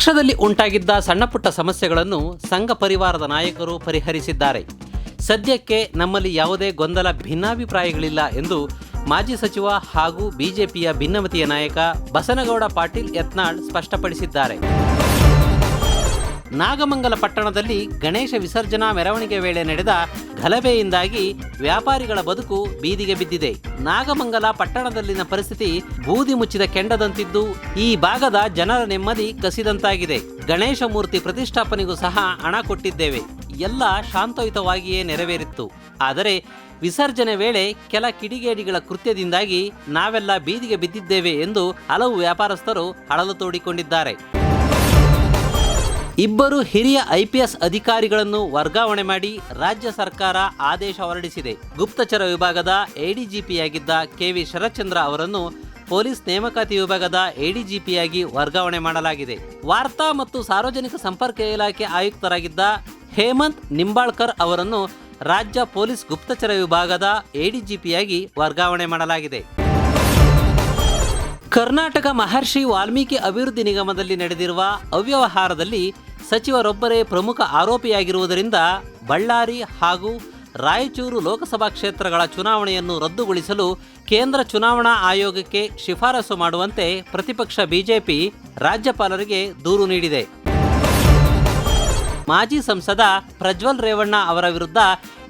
ಪಕ್ಷದಲ್ಲಿ ಉಂಟಾಗಿದ್ದ ಸಣ್ಣಪುಟ್ಟ ಸಮಸ್ಯೆಗಳನ್ನು ಸಂಘ ಪರಿವಾರದ ನಾಯಕರು ಪರಿಹರಿಸಿದ್ದಾರೆ. ಸದ್ಯಕ್ಕೆ ನಮ್ಮಲ್ಲಿ ಯಾವುದೇ ಗೊಂದಲ ಭಿನ್ನಾಭಿಪ್ರಾಯಗಳಿಲ್ಲ ಎಂದು ಮಾಜಿ ಸಚಿವ ಹಾಗೂ ಬಿಜೆಪಿಯ ಭಿನ್ನಮತಿಯ ನಾಯಕ ಬಸನಗೌಡ ಪಾಟೀಲ್ ಯತ್ನಾಳ್ ಸ್ಪಷ್ಟಪಡಿಸಿದ್ದಾರೆ. ನಾಗಮಂಗಲ ಪಟ್ಟಣದಲ್ಲಿ ಗಣೇಶ ವಿಸರ್ಜನಾ ಮೆರವಣಿಗೆ ವೇಳೆ ನಡೆದ ಗಲಭೆಯಿಂದಾಗಿ ವ್ಯಾಪಾರಿಗಳ ಬದುಕು ಬೀದಿಗೆ ಬಿದ್ದಿದೆ. ನಾಗಮಂಗಲ ಪಟ್ಟಣದಲ್ಲಿನ ಪರಿಸ್ಥಿತಿ ಬೂದಿ ಮುಚ್ಚಿದ ಕೆಂಡದಂತಿದ್ದು ಈ ಭಾಗದ ಜನರ ನೆಮ್ಮದಿ ಕಸಿದಂತಾಗಿದೆ. ಗಣೇಶ ಮೂರ್ತಿ ಪ್ರತಿಷ್ಠಾಪನೆಗೂ ಸಹ ಹಣ ಕೊಟ್ಟಿದ್ದೇವೆ. ಎಲ್ಲ ಶಾಂತಯುತವಾಗಿಯೇ ನೆರವೇರಿತ್ತು. ಆದರೆ ವಿಸರ್ಜನೆ ವೇಳೆ ಕೆಲ ಕಿಡಿಗೇಡಿಗಳ ಕೃತ್ಯದಿಂದಾಗಿ ನಾವೆಲ್ಲ ಬೀದಿಗೆ ಬಿದ್ದಿದ್ದೇವೆ ಎಂದು ಹಲವು ವ್ಯಾಪಾರಸ್ಥರು ಅಳಲು ತೋಡಿಕೊಂಡಿದ್ದಾರೆ. ಇಬ್ಬರು ಹಿರಿಯ ಐಪಿಎಸ್ ಅಧಿಕಾರಿಗಳನ್ನು ವರ್ಗಾವಣೆ ಮಾಡಿ ರಾಜ್ಯ ಸರ್ಕಾರ ಆದೇಶ ಹೊರಡಿಸಿದೆ. ಗುಪ್ತಚರ ವಿಭಾಗದ ಎಡಿಜಿಪಿಯಾಗಿದ್ದ ಕೆವಿ ಶರತ್ಚಂದ್ರ ಅವರನ್ನು ಪೊಲೀಸ್ ನೇಮಕಾತಿ ವಿಭಾಗದ ಎಡಿಜಿಪಿಯಾಗಿ ವರ್ಗಾವಣೆ ಮಾಡಲಾಗಿದೆ. ವಾರ್ತಾ ಮತ್ತು ಸಾರ್ವಜನಿಕ ಸಂಪರ್ಕ ಇಲಾಖೆ ಆಯುಕ್ತರಾಗಿದ್ದ ಹೇಮಂತ್ ನಿಂಬಾಳ್ಕರ್ ಅವರನ್ನು ರಾಜ್ಯ ಪೊಲೀಸ್ ಗುಪ್ತಚರ ವಿಭಾಗದ ಎಡಿಜಿಪಿಯಾಗಿ ವರ್ಗಾವಣೆ ಮಾಡಲಾಗಿದೆ. ಕರ್ನಾಟಕ ಮಹರ್ಷಿ ವಾಲ್ಮೀಕಿ ಅಭಿವೃದ್ಧಿ ನಿಗಮದಲ್ಲಿ ನಡೆದಿರುವ ಅವ್ಯವಹಾರದಲ್ಲಿ ಸಚಿವರೊಬ್ಬರೇ ಪ್ರಮುಖ ಆರೋಪಿಯಾಗಿರುವುದರಿಂದ ಬಳ್ಳಾರಿ ಹಾಗೂ ರಾಯಚೂರು ಲೋಕಸಭಾ ಕ್ಷೇತ್ರಗಳ ಚುನಾವಣೆಯನ್ನು ರದ್ದುಗೊಳಿಸಲು ಕೇಂದ್ರ ಚುನಾವಣಾ ಆಯೋಗಕ್ಕೆ ಶಿಫಾರಸು ಮಾಡುವಂತೆ ಪ್ರತಿಪಕ್ಷ ಬಿಜೆಪಿ ರಾಜ್ಯಪಾಲರಿಗೆ ದೂರು ನೀಡಿದೆ. ಮಾಜಿ ಸಂಸದ ಪ್ರಜ್ವಲ್ ರೇವಣ್ಣ ಅವರ ವಿರುದ್ಧ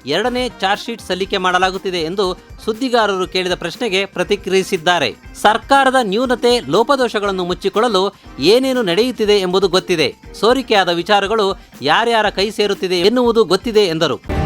ಎರಡನೇ ಚಾರ್ಜ್ ಶೀಟ್ ಸಲ್ಲಿಕೆ ಮಾಡಲಾಗುತ್ತಿದೆ ಎಂದು ಸುದ್ದಿಗಾರರು ಕೇಳಿದ ಪ್ರಶ್ನೆಗೆ ಪ್ರತಿಕ್ರಿಯಿಸಿದ್ದಾರೆ. ಸರ್ಕಾರದ ನ್ಯೂನತೆ, ಲೋಪದೋಷಗಳನ್ನು ಮುಚ್ಚಿಕೊಳ್ಳಲು ಏನೇನು ನಡೆಯುತ್ತಿದೆ ಎಂಬುದು ಗೊತ್ತಿದೆ. ಸೋರಿಕೆಯಾದ ವಿಚಾರಗಳು ಯಾರ್ಯಾರ ಕೈ ಸೇರುತ್ತಿದೆ ಎನ್ನುವುದು ಗೊತ್ತಿದೆ ಎಂದರು.